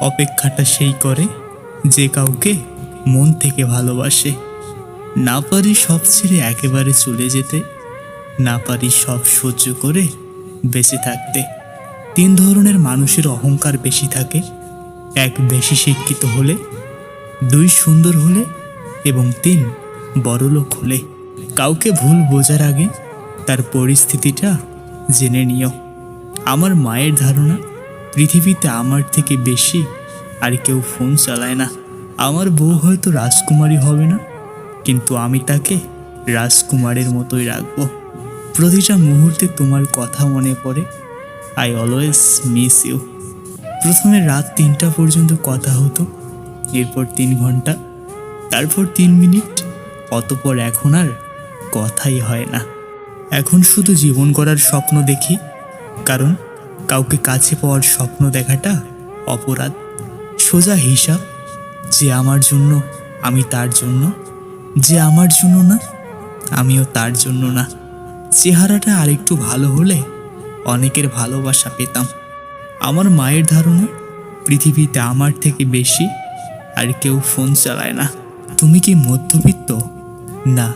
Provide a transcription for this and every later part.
অপেক্ষাটা সেই করে যে কাউকে মন থেকে ভালোবাসে। না পারি সব ছেড়ে একেবারে চলে যেতে, না পারি সব সহ্য করে বেঁচে থাকতে। তিন ধরনের মানুষের অহংকার বেশি থাকে, এক বেশি শিক্ষিত হলে, দুই সুন্দর হলে এবং তিন বড়লোক হলে। কাউকে ভুল বোঝার আগে তার পরিস্থিতিটা জেনে নিও। আমার মায়ের ধারণা পৃথিবীতে আমার থেকে বেশি আর কেউ ফোন চালায় না। আমার বউ হয়তো রাজকুমারী হবে না, কিন্তু আমি তাকে রাজকুমারের মতোই রাখব। প্রতিটা মুহূর্তে তোমার কথা মনে পড়ে। আই অলওয়েজ মিস ইউ প্রথমে রাত তিনটা পর্যন্ত কথা হতো, এরপর তিন ঘণ্টা, তারপর তিন মিনিট, অতপর এখন আর কথাই হয় না। এখন শুধু জীবন করার স্বপ্ন দেখি, কারণ কাউকে কাছে পাওয়ার স্বপ্ন দেখাটা অপরাধ। সোজা হিসাব, যে আমার জন্য আমি তার জন্য, যে আমার জন্য না, আমিও তার জন্য না। চেহারাটা আরেকটু ভালো হলে অনেকের ভালোবাসা পেতাম। আমার মায়ের ধারণা, পৃথিবীতে আমার থেকে বেশি আর কেউ ফোন চালায় না। তুমি কি মধ্যবিত্ত? না,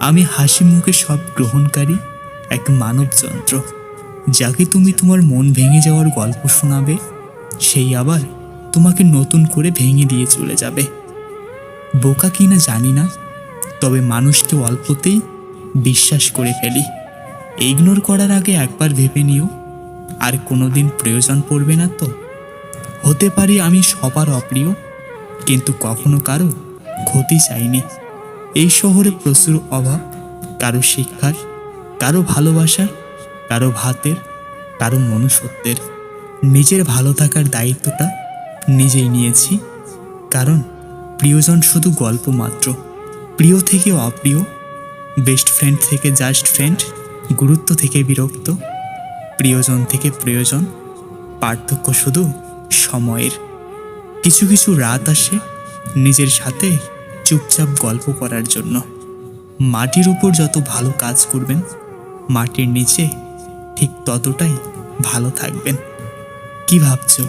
আমি হাসি মুখে সব গ্রহণকারী এক মানব যন্ত্র যাকে তুমি তোমার মন ভেঙে যাওয়ার গল্প শোনাবে, সেই আবার তোমাকে নতুন করে ভেঙে দিয়ে চলে যাবে। বোকা কিনা জানি না, তবে মানুষকে অল্পতেই বিশ্বাস করে ফেলি। ইগনোর করার আগে একবার ভেবে নিও, আর কোনোদিন প্রয়োজন পড়বে না তো। হতে পারি আমি সবার অপ্রিয়, কিন্তু কখনো কারও ক্ষতি চাইনি। এই শহরে প্রচুর অভাব, কারও শিক্ষার, কারও ভালোবাসার কারও ভাতের, কারও মনুষ্যত্বের। নিজের ভালো থাকার দায়িত্বটা নিজেই নিয়েছি। কারণ প্রিয়জন শুধু গল্প মাত্র। প্রিয় থেকে অপ্রিয় বেস্ট ফ্রেন্ড থেকে জাস্ট ফ্রেন্ড গুরুত্ব থেকে বিরক্ত, প্রিয়জন থেকে প্রয়োজন, পার্থক্য শুধু সময়ের। কিছু কিছু রাত আসে নিজের সাথে চুপচাপ গল্প করার জন্য। মাটির উপর যত ভালো কাজ করবেন, মাটির নিচে ঠিক ততটাই ভালো থাকবেন। কি ভাবছ?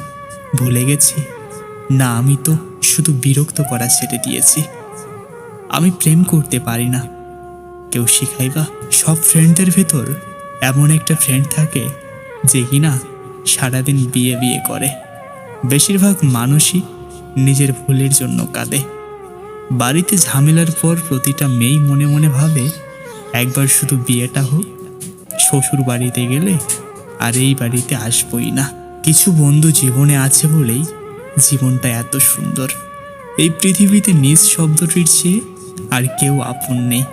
ভুলে গেছি? না, আমি তো শুধু বিরক্ত করা ছেড়ে দিয়েছি। আমি প্রেম করতে পারি না। কেউ শিখাইবা সব ফ্রেন্ডদের ভেতর এমন একটা ফ্রেন্ড থাকে যে কিনা সারাদিন বিয়ে বিয়ে করে। বেশিরভাগ মানুষই নিজের ভুলের জন্য কাঁদে। বাড়িতে ঝামেলার পর প্রতিটা মেয়েই মনে মনে ভাবে, একবার শুধু বিয়েটা হোক শ্বশুর বাড়িতে গেলে আর এই বাড়িতে আসবই না। কিছু বন্ধু জীবনে আছে বলেই জীবনটা এত সুন্দর। এই পৃথিবীতে নিজ শব্দটির চেয়ে আর কেউ আপন নেই।